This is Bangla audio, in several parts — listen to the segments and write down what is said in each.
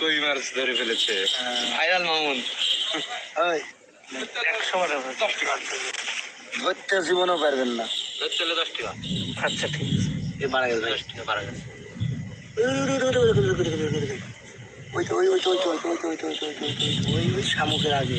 কই মাছ ধরে ফেলেছে ভাইরাল মামুন ধরতে জীবনও পারবেন না ধরতে হলে দশ টাকা আচ্ছা ঠিক আছে এ মারা গেল দশ টাকা মারা গেল ওই তো ওই ওই তো ওই তো ওই তো ওই তো ওই তো ওই ওই ওই শামুকের আগে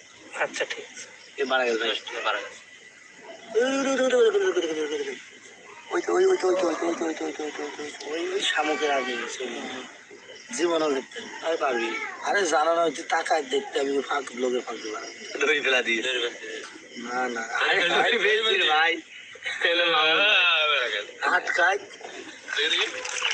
আচ্ছা ঠিক আছে। মারা গেল মারা গেল। ওই তো ওই ওই ওই শামুকের আগে গেছে। জীবনও দেখতে আমি পারবি? আরে জানা না হচ্ছে তাকায় দেখতে আমি ফাঁক লোকে ফাঁক দেবো। দিয়ে না না আরে ভাই। আটকায়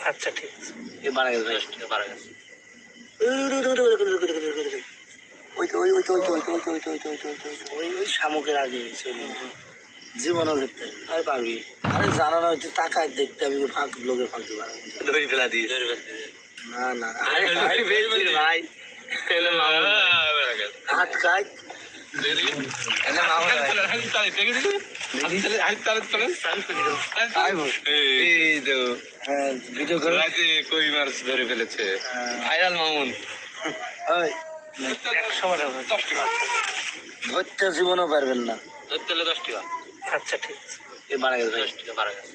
আচ্ছা ঠিক আছে। এ মারা গেছে ওই তো ওই ওই তো ওই তো ওই তো ওই তো ওই তো ওই তো ওই তো ওই তো ওই ওই ওই শামুকের আগে জীবনও আরে পারবি? আরে জানো না হচ্ছে টাকা দেখতে আমি ফাঁক ব্লগে ফাঁক দেবো ধরে ফেলা না না আরে ভাই এলে হাত ভাই এলে মামুন হাত আচ্ছা খায় এলে মামুন এই তো। ভিডিও করে রাতে কই মাছ ধরে ফেলেছে ভাইরাল মামুন ওই একশো টাকা ধরতে জীবনও পারবেন না ধরতে হলে দশ টাকা আচ্ছা ঠিক আছে এ মারা গেছে দশ টাকা মারা গেছে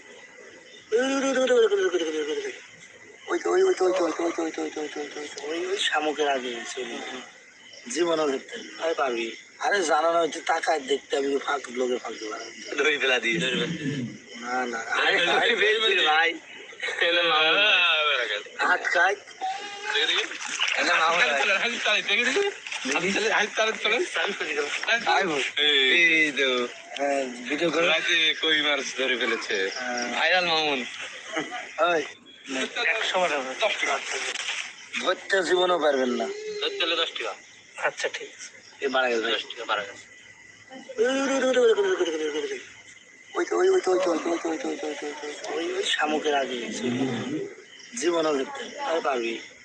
জীবনও দেখতে আমি পারবি আরে জানা না হচ্ছে তাকায় দেখতে আমি ফাঁক লোকের ফাঁক ধরে ফেলা দিই না না ভাই হাত খাই কই মাছ ধরে ফেলেছে আইরাল মামুন ধরতে জীবনও পারবেন না। ধরতে হলে দশ টাকা। আচ্ছা ঠিক আছে। বাড়া গেছে। দশ টাকা বাড়া গেছে। ওই ওই শামুকের আগে আরে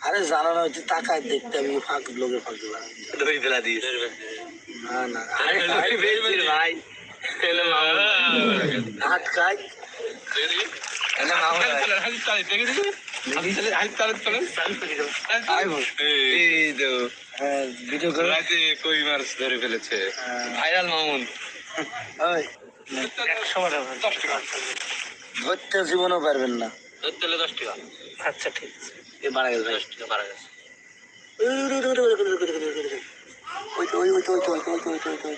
আরে জানা না তাকায় দেখতে আমি ফাঁক লোকে ফাঁক ধরি ফেলা দিস না না আরে ভাই হাত ভিডিও করে কই মার্চ ধরে ফেলেছে ভাইরাল মামুন ওই ধরতে জীবনও পারবেন না। ধরতে হলে দশ টাকা। আচ্ছা ঠিক আছে। এ মারা গেছে ভাই। দশ টাকা মারা গেছে। ওই ওই ওই ওই ওই ওই ওই ওই ওই ওই ওই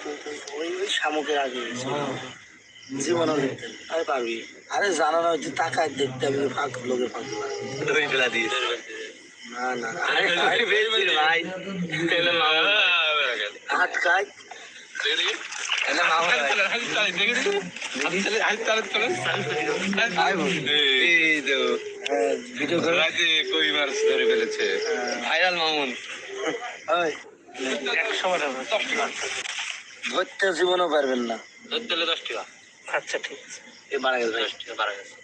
ওই ওই শামুকের আগে জীবনও দেখতে আরে পারবি? আরে জানা না হচ্ছে টাকায় দেখতে আমি ফাঁক ফেলা দিয়ে। না না আরে আরে ভাই। হাত কাজ ধরতে জীবনও পারবেন না ধরতে আচ্ছা ঠিক আছে বাড়া গেছে বাড়া গেছে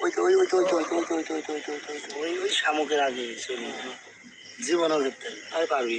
ওই ওই তো ওই ওই তো ওই তো ওই তো ওই ওই শামুকের আগে জীবনও ধরতে আর পারবি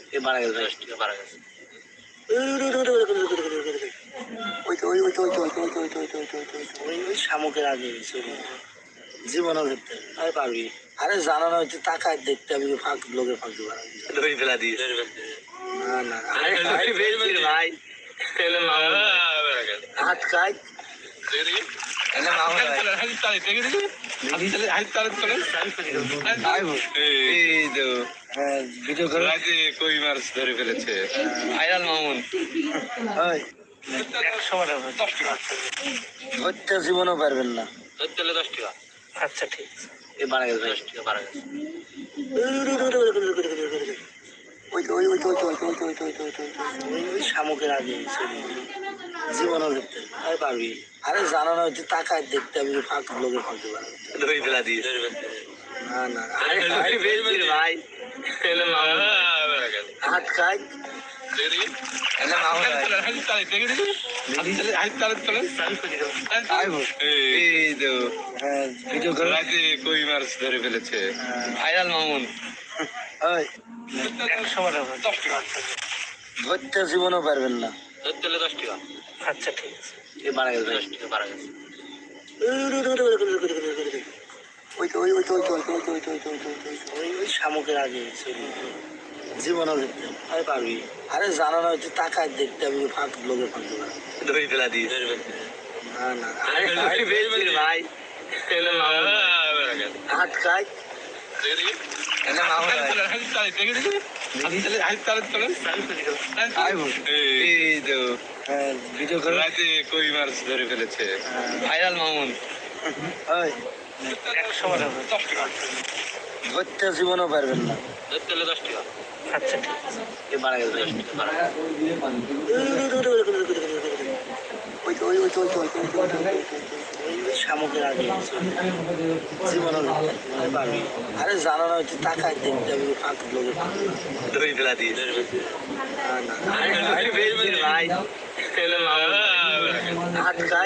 মারা গেছে। মারা গেছে। শামুকের আগে জীবনও ধরতে আরে পাবি আরে জানানো হচ্ছে তাকায় দেখতে আমি ফাঁক লোকের ফাঁক না না হাত খাই হাত তালে হাত তালে হাত তালে ভিডিও করে রাতে কই মাছ ধরে ফেলেছে ভাইরাল মামুন ওই ধরতে জীবনও পারবেন না ধরতে হলে দশ টাকা আচ্ছা ঠিক আছে এ গেছে দশ টাকা মারা গেছে ওই তো ওই ওই তো ওই তো ওই তো ওই তো ওই তো ওই তো ওই তো ওই ওই শামুকের আগে জীবনও দেখতে আরে পারবি আরে জানা না হচ্ছে টাকায় দেখতে আমি ফাঁক ব্লগে ফাঁকতে পারব না না আরে هتخاج انا معاهم عايز تعالى تجري عايز تعالى تطلع ايوه ايه ده فيديو كراتي كوي مارس ধরে ফেলেছে ভাইরাল মামুন ওই 100 টাকা 10 টাকা ধরতে জীবনও পারবেন না ধরতে হলে 10 টাকা আচ্ছা ঠিক আছে এ বাড়া গেল 10 টাকা বাড়া গেছে ওই তো ওই ওই তো ওই তো ওই তো ওই তো ওই তো ওই তো ওই তো ওই ওই শামুকের আগে জীবনও আরে পারবি। আরে জানা না হচ্ছে দেখতে আমি ফাঁক ব্লগে দই ফেলা দিয়ে না না আরে ভাই ভিডিও করে। রাতে কই মাছ ধরে ফেলেছে? ভাইরাল মামুন। জীবনও আরে জানা না হচ্ছে টাকা দিয়ে ভাই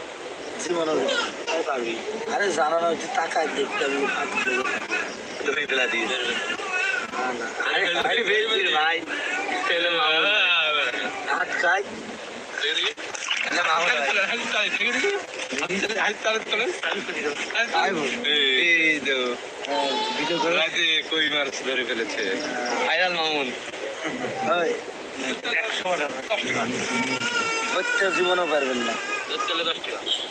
জীবনের পাবি আরে জানানো হচ্ছে তাকায় দেখতে আমি তুমি ফেলা দিয়ে ভাই। হাত খাই আচ্ছা, হ্যাঁ, কই মাছ ধরে ফেলেছে? আইরাল মামুন। জীবনও পারবেন না। দশ টাকা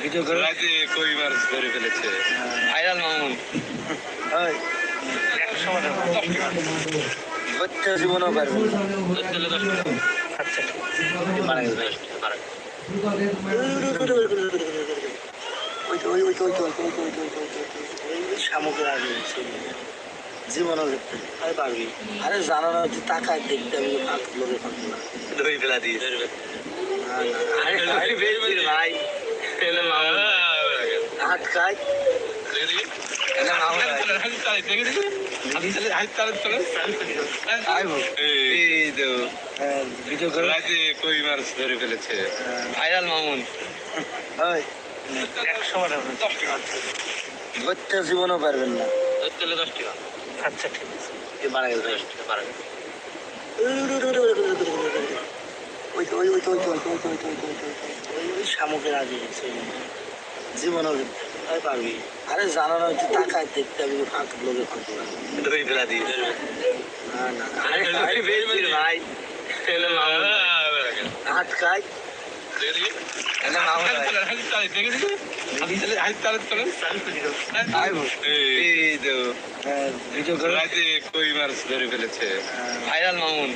ভিডিও করে? রাজি কইবার ধরে ফেলেছে। আইরাল মামুন। ওই বাচ্চা জীবনও পারবে আচ্ছা আরে জানো না তুই টাকায় দেখতে আমি হাত ধরে না ফেলা দিয়ে ভাই। হাত খাই হ্যাঁ, ভাইরাল মামুন ধরতে জীবনও পারবেন না চলে দশ টাকা আচ্ছা ঠিক আছে মারা গেল দশ টাকা পারা গেছে। ওই তো, ওই তো, ওই তো, ওই তো, ওই তো, ওই তো, ওই তো, ওই তো, শামুকের আগে জীবনও পারবি। আরে জানানো হচ্ছে তাকায় দেখতে হবে ফাঁক লোকে খুঁজতে ধরে ফেলা দিয়ে। হ্যাঁ, হ্যাঁ। ভাইরাল মামুন।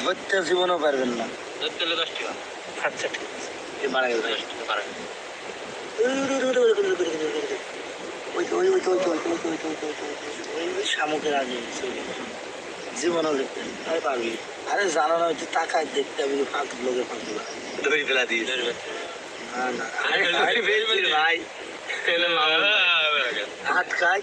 ধরতে জীবনও পারবেন না ধরতে দশ টাকা আচ্ছা ঠিক আছে বাড়া গেল দশ টাকা বাড়া গেল শামুকের আগে জীবনও দেখতে আরে পারবি আরে জানো না হচ্ছে তাকায় দেখতে আমি ফাঁক লোকের ফাঁক না না আরে হাত খায়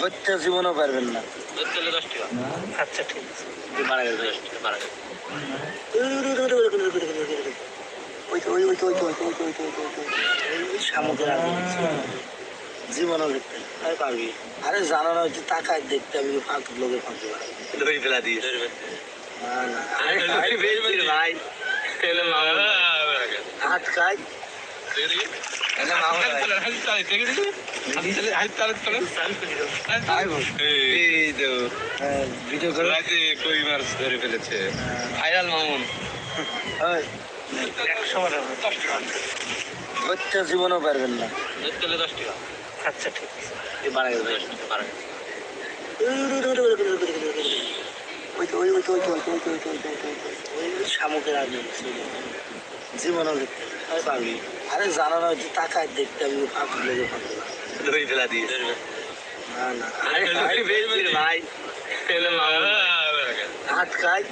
ধরতে জীবনও পারবেন না। পারবি। আরে জানো না তাকায় দেখতে আমি লোকের ফাঁকি ধরি ফেলা আটকায়। ধরে ফেলেছে ভাইরাল মামুন বাচ্চা জীবনও পারবেন না দশ টাকা আচ্ছা ঠিক আছে মারা গেল দশ টাকা মারা গেল শামুকের আগে জীবনও আমি পারবি আরে জানানো হয়তো তাকায় দেখতে আমি ফাঁকা লেগে ফাঁকা দড়ি ফেলা দিয়ে না না আরে ভাই ভাই আটকায়